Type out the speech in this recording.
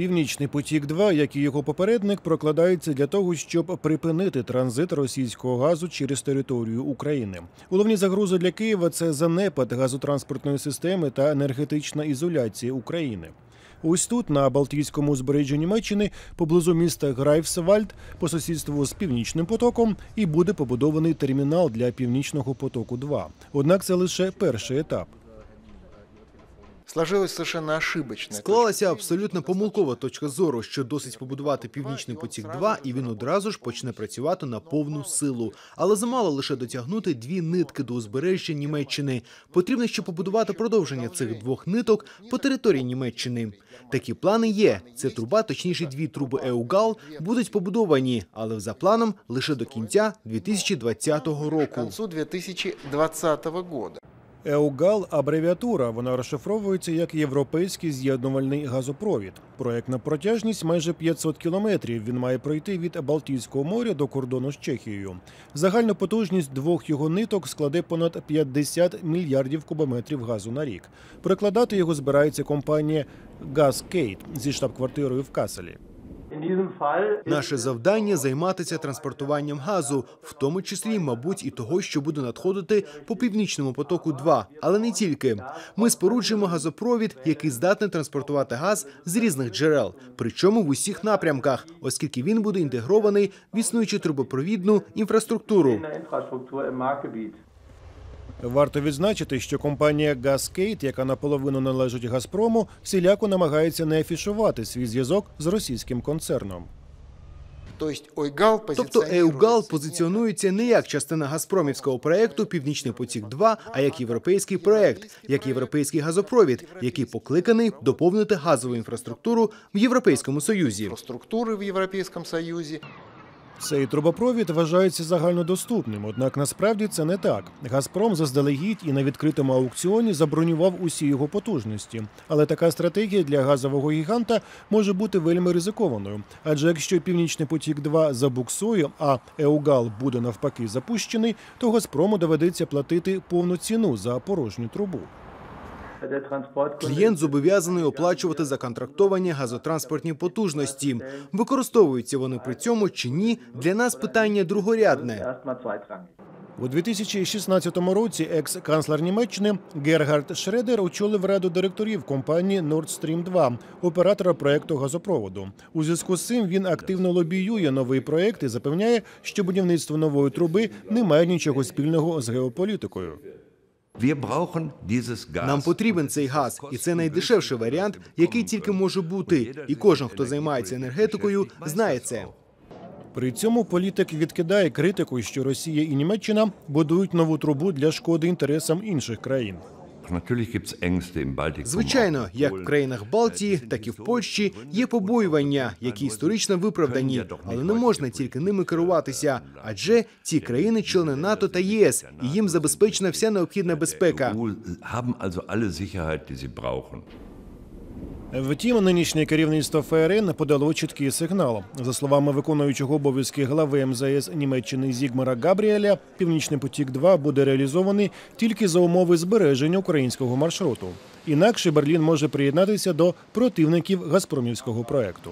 Північний потік 2 як і його попередник, прокладається для того, щоб припинити транзит російського газу через територію України. Головні загрози для Києва це занепад газотранспортної системи та енергетична ізоляція України. Ось тут, на Балтійському узбережжі Німеччини, поблизу міста Грайфсвальд, по сусідству з північним потоком, і буде побудований термінал для північного потоку 2 Однак це лише перший етап. Сложилась совершенно ошибочная. Склалася абсолютно помилкова точка зору, що досить побудувати північний потік 2 і він одразу ж почне працювати на повну силу. Але замало лише дотягнути дві нитки до узбережжя Німеччини. Потрібно ще побудувати продовження цих двох ниток по території Німеччини. Такі плани є. Це труба, точніше, дві труби Еугал будуть побудовані, але за планом лише до кінця 2020 К року. концу 2020 года. Еугал абревіатура. Вона розшифровується як європейський з'єднувальний газопровід. Проектна протяжність майже 500 кілометрів. Він має пройти від Балтійського моря до кордону з Чехією. Загальна потужність двох його ниток складе понад 50 мільярдів кубометрів газу на рік. Прикладати його збирається компанія Газкейт зі штаб-квартирою в Каселі. Наше завдання займатися транспортуванням газу, в тому числі, мабуть, і того, що буде надходити по північному потоку 2 але не тільки. Ми споруджуємо газопровід, який здатний транспортувати газ з різних джерел, причому в усіх напрямках, оскільки він буде інтегрований в існуючу трубопровідну інфраструктуру. Варто відзначити, що компанія Газкейт, яка наполовину належить Газпрому, всіляко намагається не афішувати свій зв'язок з російським концерном. То есть Тобто Еугал позиціонується не як частина газпромівського проекту Північний потік 2 а як європейський проект, як європейський газопровід, який покликаний доповнити газову інфраструктуру в Європейському Союзі. инфраструктуры в Европейском Союзе. Цей трубопровід вважається загальнодоступним, однак насправді це не так. Газпром заздалегідь і на відкритому аукціоні забронював усі його потужності. Але така стратегія для газового гіганта може бути вельми ризикованою. Адже якщо Північний потік 2 забуксує, а Еугал буде навпаки запущений, то Газпрому доведеться платити повну ціну за порожню трубу. Клієнт зобов'язаний оплачувати законтрактовані газотранспортні потужності. Використовуються вони при цьому чи ні? Для нас питання другорядне. У 2016 році екс-канцлер Німеччини Гергард Шредер очолив раду директорів компанії Nord Stream 2, оператора проекту газопроводу. У зв'язку з цим він активно лобіює новий проект і запевняє, що будівництво нової труби не має нічого спільного з геополітикою. Нам потрібен цей газ, і це найдешевший варіант, який тільки може бути. І кожен, хто займається енергетикою, знає це. При цьому політик відкидає критику, що Росія і Німеччина будують нову трубу для шкоди інтересам інших країн. Звичайно, як в країнах Балтії, так і в Польщі є побоювання, які історично виправдані, але не можна тільки ними керуватися. Адже ці країни члени НАТО та ЄС, і їм забезпечена вся необхідна безпека. Втім, нинішнє керівництво ФРН подало чіткий сигнал. За словами виконуючого обов'язки глави МЗС Німеччини Зігмара Габріеля, Північний потік 2 буде реалізований тільки за умови збереження українського маршруту. Інакше Берлін може приєднатися до противників газпромівського проекту.